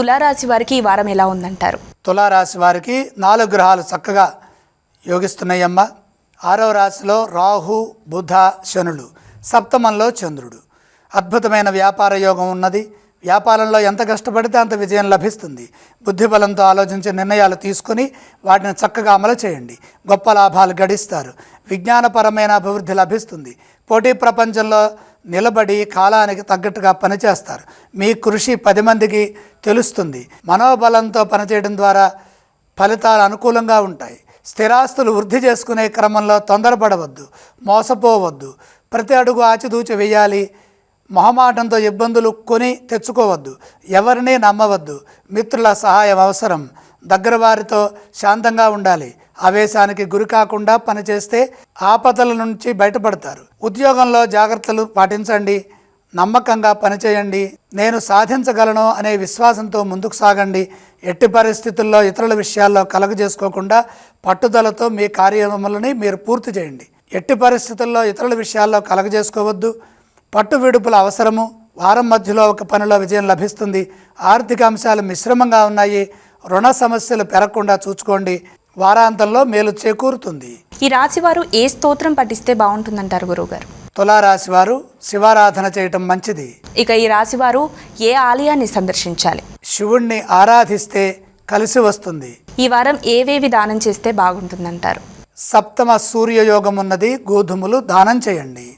తులారాశి వారికి ఈ వారం ఎలా ఉందంటారు? తులారాశి వారికి నాలుగు గ్రహాలు చక్కగా యోగిస్తున్నాయమ్మ. ఆరో రాశిలో రాహు బుధ శనులు. సప్తమంలో చంద్రుడు. అద్భుతమైన వ్యాపార యోగం ఉన్నది. వ్యాపారంలో ఎంత కష్టపడితే అంత విజయం లభిస్తుంది. బుద్ధిబలంతో ఆలోచించే నిర్ణయాలు తీసుకొని వాటిని చక్కగా అమలు చేయండి. గొప్ప లాభాలు గడిస్తారు. విజ్ఞానపరమైన అభివృద్ధి లభిస్తుంది. పోటీ ప్రపంచంలో నిలబడి కాలానికి తగ్గట్టుగా పనిచేస్తారు. మీ కృషి పది మందికి తెలుస్తుంది. మనోబలంతో పనిచేయడం ద్వారా ఫలితాలు అనుకూలంగా ఉంటాయి. స్థిరాస్తులు వృద్ధి చేసుకునే క్రమంలో తొందరపడవద్దు మోసపోవద్దు. ప్రతి అడుగు ఆచితూచి వేయాలి. మొహమాటంతో ఇబ్బందులు కొని తెచ్చుకోవద్దు. ఎవరిని నమ్మవద్దు. మిత్రుల సహాయం అవసరం. దగ్గర వారితో శాంతంగా ఉండాలి. ఆవేశానికి గురి కాకుండా పనిచేస్తే ఆపదల నుంచి బయటపడతారు. ఉద్యోగంలో జాగ్రత్తలు పాటించండి. నమ్మకంగా పనిచేయండి. నేను సాధించగలను అనే విశ్వాసంతో ముందుకు సాగండి. ఎట్టి పరిస్థితుల్లో ఇతరుల విషయాల్లో కలగజేసుకోకుండా పట్టుదలతో మీ కార్యక్రమాలని మీరు పూర్తి చేయండి. ఎట్టి పరిస్థితుల్లో ఇతరుల విషయాల్లో కలగజేసుకోవద్దు. పట్టు విడుపుల అవసరము. వారం మధ్యలో ఒక పనిలో విజయం లభిస్తుంది. ఆర్థిక అంశాలు మిశ్రమంగా ఉన్నాయి. రుణ సమస్యలు పెరగకుండా చూసుకోండి. వారాంతంలో మేలు చేకూరుతుంది. ఈ రాశి వారు ఏ స్తోత్రం పఠిస్తే బాగుంటుందంటారు గురువుగారు? తులారాశి వారు శివారాధన చేయటం మంచిది. ఇక ఈ రాశి వారు ఏ ఆలయాన్ని సందర్శించాలి? శివుణ్ణి ఆరాధిస్తే కలిసి వస్తుంది. ఈ వారం ఏవేవి దానం చేస్తే బాగుంటుందంటారు? సప్తమ సూర్యయోగం ఉన్నది గోధుమలు దానం చేయండి.